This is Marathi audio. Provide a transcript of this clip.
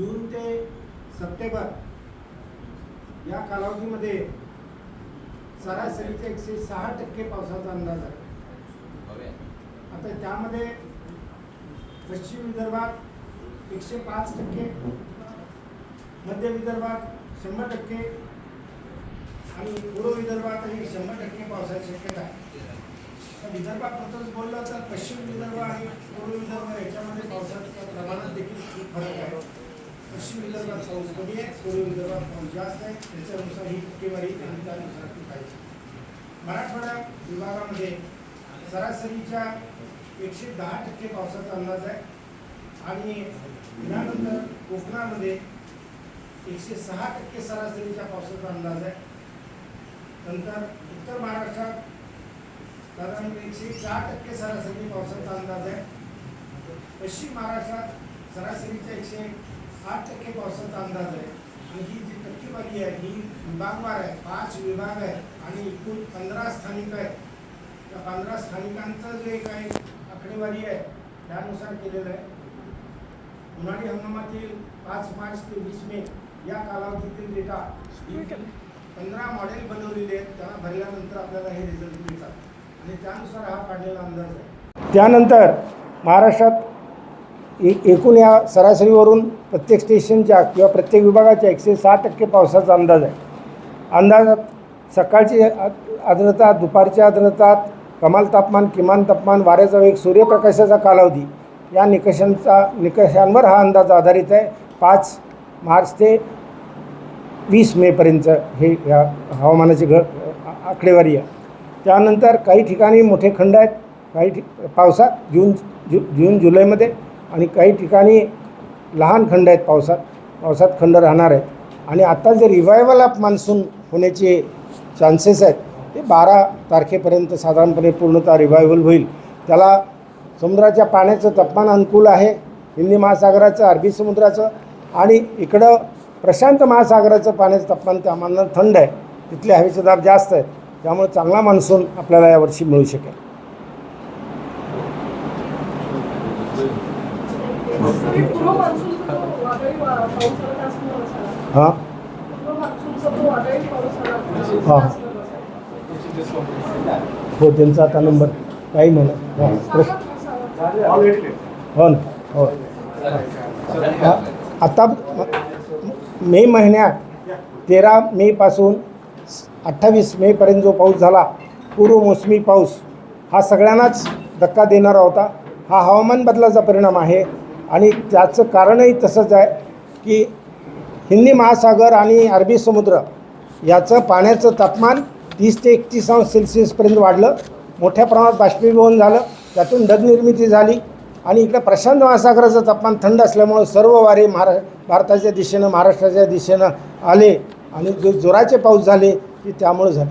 जून ते सप्टेंबर या कालावधीमध्ये सरासरीचे एकशे सहा टक्के पावसाचा अंदाज आहे. आता त्यामध्ये पश्चिम विदर्भात एकशे पाच टक्के मध्य विदर्भात शंभर टक्के आणि पूर्व विदर्भातही शंभर टक्के पावसाची शक्यता आहे. तर विदर्भाबद्दल बोललं तर पश्चिम विदर्भ आणि पूर्व विदर्भ याच्यामध्ये पावसाच्या प्रमाणात देखील खूप फरक आहे. पश्चिम विदर्भात पाऊस कमी आहे पूर्व विदर्भात पाऊस जास्त आहे त्याच्यानुसार ही टक्केवारी आणि त्यानुसार ती पाहिजे मराठवाडा विभागामध्ये सरासरीच्या एकशे दहा टक्के पावसाचा अंदाज आहे आणि त्यानंतर कोकणामध्ये एकशे सहा टक्के सरासरीच्या पावसाचा अंदाज आहे. नंतर उत्तर महाराष्ट्रात साधारण एकशे चार टक्के सरासरी पावसाचा अंदाज आहे. पश्चिम महाराष्ट्रात सरासरीच्या एकशे आठ टक्के पावसाचा अंदाज आहे. आणि ही जी टक्केवारी आहे ही विभागवार आहे पाच विभाग आहे आणि एकूण पंधरा स्थानिक आहे त्या पंधरा स्थानिकांचं जे काही आकडेवारी आहे त्यानुसार केलेलं आहे. उन्हाळी हंगामातील पाच मार्च ते वीस मे या कालावधीतील डेटा पंधरा मॉडेल बनवलेले आहेत. त्याला भरल्यानंतर आपल्याला हे रिझल्ट मिळतात. आणि त्यानुसार हा काढलेला अंदाज आहे. त्यानंतर महाराष्ट्रात एकूण या सरासरीवरून प्रत्येक स्टेशनच्या किंवा प्रत्येक विभागाच्या एकशे सहा टक्के पावसाचा अंदाज आहे. अंदाजात सकाळची आर्द्रता दुपारच्या आर्द्रता कमाल तापमान किमान तापमान वाऱ्याचा वेग सूर्यप्रकाशाचा कालावधी या निकषांचा निकषांवर हा अंदाज आधारित आहे. पाच मार्च ते वीस मेपर्यंत हे या हवामानाची घ आकडेवारी आहे. त्यानंतर काही ठिकाणी मोठे खंड आहेत. काही ठिक पावसात जून जु जून जुलैमध्ये आणि काही ठिकाणी लहान खंड आहेत पावसात. पावसात खंड राहणार आहेत. आणि आता जे रिवायवल ऑफ मान्सून होण्याचे चान्सेस आहेत ते बारा तारखेपर्यंत साधारणपणे पूर्णतः रिवायवल होईल. त्याला समुद्राच्या पाण्याचं तापमान अनुकूल आहे हिंदी महासागराचं अरबी समुद्राचं आणि इकडं प्रशांत महासागराचं पाण्याचं तापमान त्यामानानं थंड आहे. तिथले हवेचे दाब जास्त आहे. त्यामुळे चांगला मान्सून आपल्याला यावर्षी मिळू शकेल पूर्व मान्सूनचा जो वादळी वा- पाऊस आला त्यासमोर असायला. हां? हां. हा. हो त्यांचा आता नंबर काही म्हणा. हो ना हो. आता मे महिन्यात तेरा मेपासून अठ्ठावीस मेपर्यंत जो पाऊस झाला पूर्व मोसमी पाऊस हा सगळ्यांनाच धक्का देणारा होता. हा हवामान बदलाचा परिणाम आहे. आणि त्याचं कारणही तसंच आहे की हिंदी महासागर आणि अरबी समुद्र याचं पाण्याचं तापमान तीस ते एकतीस अंश सेल्सिअसपर्यंत वाढलं. मोठ्या प्रमाणात बाष्पीभवन झालं. त्यातून ढगनिर्मिती झाली. आणि इकडं प्रशांत महासागराचं तापमान थंड असल्यामुळं सर्व वारे महारा भारताच्या दिशेनं महाराष्ट्राच्या दिशेनं आले. आणि जो जोराचे पाऊस झाले ते त्यामुळे झाले.